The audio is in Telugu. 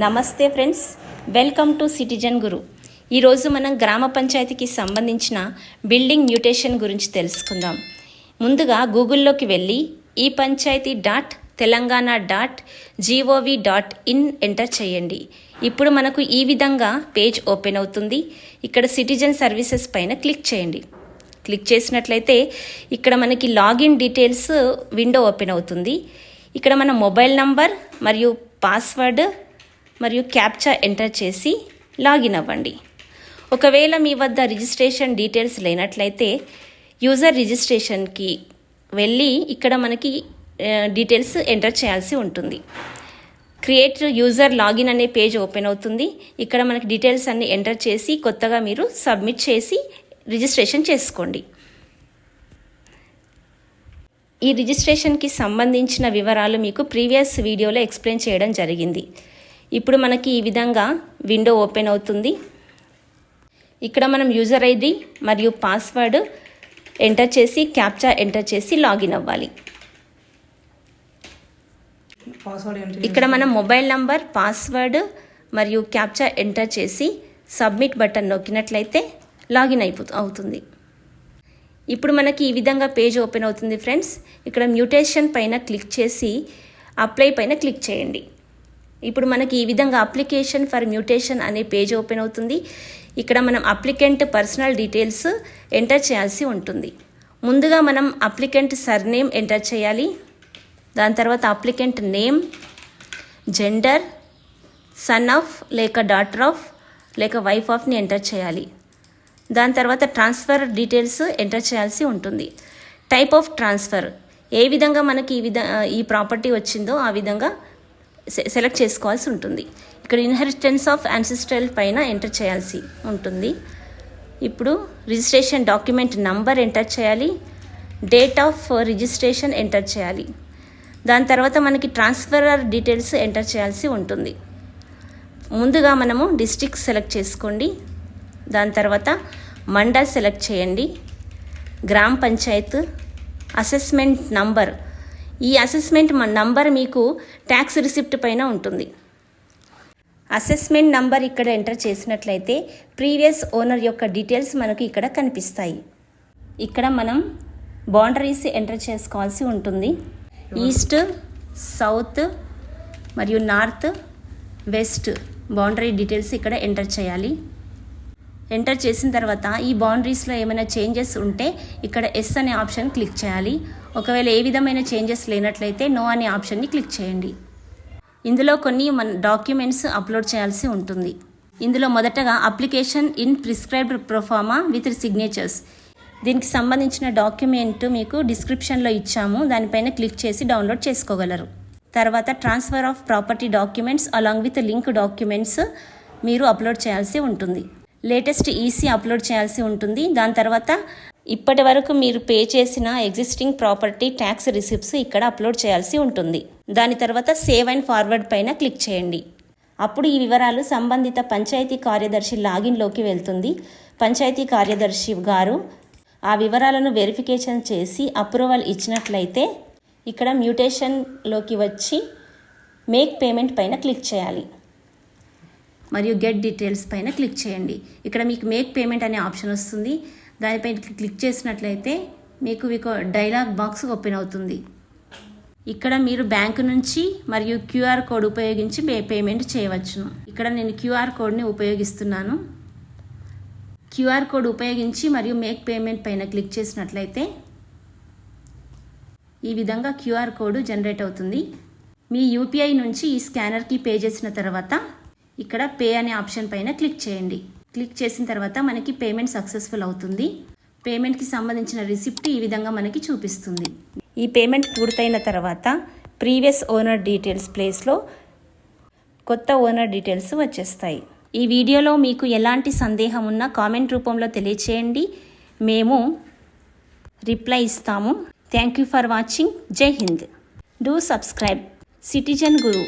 నమస్తే friends. Welcome to citizen guru. ఈరోజు మనం గ్రామ పంచాయతీకి సంబంధించిన బిల్డింగ్ మ్యూటేషన్ గురించి తెలుసుకుందాం. ముందుగా గూగుల్లోకి వెళ్ళి ఈ panchayat dot Telangana dot G O V dot in enter చేయండి. ఇప్పుడు మనకు ఈ విధంగా పేజ్ ఓపెన్ అవుతుంది. ఇక్కడ సిటిజన్ సర్వీసెస్ పైన క్లిక్ చేయండి. క్లిక్ చేసినట్లయితే ఇక్కడ మనకి లాగిన్ డీటెయిల్స్ విండో ఓపెన్ అవుతుంది. ఇక్కడ మన మొబైల్ నంబర్ మరియు పాస్వర్డ్ మరియు క్యాప్చా ఎంటర్ చేసి లాగిన్ అవ్వండి. ఒకవేళ మీ వద్ద రిజిస్ట్రేషన్ డీటెయిల్స్ లేనట్లయితే యూజర్ రిజిస్ట్రేషన్కి వెళ్ళి ఇక్కడ మనకి డీటెయిల్స్ ఎంటర్ చేయాల్సి ఉంటుంది. క్రియేట్ యూజర్ లాగిన్ అనే పేజ్ ఓపెన్ అవుతుంది. ఇక్కడ మనకి డీటెయిల్స్ అన్ని ఎంటర్ చేసి కొత్తగా మీరు సబ్మిట్ చేసి రిజిస్ట్రేషన్ చేసుకోండి. ఈ రిజిస్ట్రేషన్కి సంబంధించిన వివరాలు మీకు ప్రీవియస్ వీడియోలో ఎక్స్ప్లెయిన్ చేయడం జరిగింది. ఇప్పుడు మనకి ఈ విధంగా విండో ఓపెన్ అవుతుంది. ఇక్కడ మనం యూజర్ ఐడి మరియు పాస్వర్డ్ ఎంటర్ చేసి క్యాప్చా ఎంటర్ చేసి లాగిన్ అవ్వాలి. ఇక్కడ మనం మొబైల్ నంబర్ పాస్వర్డ్ మరియు క్యాప్చా ఎంటర్ చేసి సబ్మిట్ బటన్ నొక్కినట్లయితే లాగిన్ అయిపో అవుతుంది. ఇప్పుడు మనకి ఈ విధంగా పేజ్ ఓపెన్ అవుతుంది ఫ్రెండ్స్. ఇక్కడ మ్యూటేషన్ పైన క్లిక్ చేసి అప్లై పైన క్లిక్ చేయండి. ఇప్పుడు మనకి ఈ విధంగా అప్లికేషన్ ఫర్ మ్యూటేషన్ అనే పేజ్ ఓపెన్ అవుతుంది. ఇక్కడ మనం అప్లికెంట్ పర్సనల్ డీటెయిల్స్ ఎంటర్ చేయాల్సి ఉంటుంది. ముందుగా మనం అప్లికెంట్ సర్నేమ్ ఎంటర్ చేయాలి. దాని తర్వాత applicant name gender son of లేక డాటర్ ఆఫ్ లేక వైఫ్ ఆఫ్ని ఎంటర్ చేయాలి. దాని తర్వాత ట్రాన్స్ఫర్ డీటెయిల్స్ ఎంటర్ చేయాల్సి ఉంటుంది. Type of transfer. ఏ విధంగా మనకి ఈ విధ ఈ ప్రాపర్టీ వచ్చిందో ఆ విధంగా సెలెక్ట్ చేసుకోవాల్సి ఉంటుంది. ఇక్కడ ఇన్హెరిటెన్స్ ఆఫ్ యాన్సిస్ట్రల్ పైన ఎంటర్ చేయాల్సి ఉంటుంది. ఇప్పుడు రిజిస్ట్రేషన్ డాక్యుమెంట్ నంబర్ ఎంటర్ చేయాలి. డేట్ ఆఫ్ రిజిస్ట్రేషన్ ఎంటర్ చేయాలి. దాని తర్వాత మనకి ట్రాన్స్ఫరర్ డీటెయిల్స్ ఎంటర్ చేయాల్సి ఉంటుంది. ముందుగా మనము డిస్ట్రిక్ట్ సెలెక్ట్ చేసుకోండి. దాని తర్వాత మండల్ సెలెక్ట్ చేయండి. గ్రామ పంచాయత్ అసెస్మెంట్ నంబర్ ఈ అసెస్మెంట్ నంబర్ మీకు ట్యాక్స్ రిసిప్ట్ పైన ఉంటుంది. అసెస్మెంట్ నంబర్ ఇక్కడ ఎంటర్ చేసినట్లయితే ప్రీవియస్ ఓనర్ యొక్క డీటెయిల్స్ మనకు ఇక్కడ కనిపిస్తాయి. ఇక్కడ మనం బౌండరీస్ ఎంటర్ చేసుకోవాల్సి ఉంటుంది. ఈస్ట్ సౌత్ మరియు నార్త్ వెస్ట్ బౌండరీ డీటెయిల్స్ ఇక్కడ ఎంటర్ చేయాలి. ఎంటర్ చేసిన తర్వాత ఈ బౌండరీస్లో ఏమైనా చేంజెస్ ఉంటే ఇక్కడ ఎస్ అనే ఆప్షన్ క్లిక్ చేయాలి. ఒకవేళ ఏ విధమైన చేంజెస్ లేనట్లయితే నో అనే ఆప్షన్ని క్లిక్ చేయండి. ఇందులో కొన్ని మన డాక్యుమెంట్స్ అప్లోడ్ చేయాల్సి ఉంటుంది. ఇందులో మొదటగా application in prescribed proforma with signatures దీనికి సంబంధించిన డాక్యుమెంట్ మీకు డిస్క్రిప్షన్లో ఇచ్చాము. దానిపైన క్లిక్ చేసి డౌన్లోడ్ చేసుకోగలరు. తర్వాత transfer of property documents along with link documents మీరు అప్లోడ్ చేయాల్సి ఉంటుంది. లేటెస్ట్ ఈసీ అప్లోడ్ చేయాల్సి ఉంటుంది. దాని తర్వాత ఇప్పటి వరకు మీరు పే చేసిన ఎగ్జిస్టింగ్ ప్రాపర్టీ ట్యాక్స్ రిసిప్ట్స్ ఇక్కడ అప్లోడ్ చేయాల్సి ఉంటుంది. దాని తర్వాత సేవ్ అండ్ ఫార్వర్డ్ పైన క్లిక్ చేయండి. అప్పుడు ఈ వివరాలు సంబంధిత పంచాయతీ కార్యదర్శి లాగిన్లోకి వెళ్తుంది. పంచాయతీ కార్యదర్శి గారు ఆ వివరాలను వెరిఫికేషన్ చేసి అప్రూవల్ ఇచ్చినట్లయితే ఇక్కడ మ్యూటేషన్లోకి వచ్చి మేక్ పేమెంట్ పైన క్లిక్ చేయాలి. మరియు గెట్ డీటెయిల్స్ పైన క్లిక్ చేయండి. ఇక్కడ మీకు మేక్ పేమెంట్ అనే ఆప్షన్ వస్తుంది. దానిపై క్లిక్ చేసినట్లయితే మీకు మీకు డైలాగ్ బాక్స్ ఓపెన్ అవుతుంది. ఇక్కడ మీరు బ్యాంకు నుంచి మరియు క్యూఆర్ కోడ్ ఉపయోగించి పేమెంట్ చేయవచ్చును. ఇక్కడ నేను క్యూఆర్ కోడ్ని ఉపయోగిస్తున్నాను. క్యూఆర్ కోడ్ ఉపయోగించి మరియు మేక్ పేమెంట్ పైన క్లిక్ చేసినట్లయితే ఈ విధంగా క్యూఆర్ కోడ్ జనరేట్ అవుతుంది. మీ యూపీఐ నుంచి ఈ స్కానర్కి పే చేసిన తర్వాత ఇక్కడ పే అనే ఆప్షన్ పైన క్లిక్ చేయండి. క్లిక్ చేసిన తర్వాత మనకి పేమెంట్ సక్సెస్ఫుల్ అవుతుంది. పేమెంట్కి సంబంధించిన రిసిప్ట్ ఈ విధంగా మనకి చూపిస్తుంది. ఈ పేమెంట్ పూర్తయిన తర్వాత ప్రీవియస్ ఓనర్ డీటెయిల్స్ ప్లేస్లో కొత్త ఓనర్ డీటెయిల్స్ వచ్చేస్తాయి. ఈ వీడియోలో మీకు ఎలాంటి సందేహం ఉన్నా కామెంట్ రూపంలో తెలియచేయండి. మేము రిప్లై ఇస్తాము. థ్యాంక్ యూ ఫర్ వాచింగ్ జై Hind do subscribe citizen Guru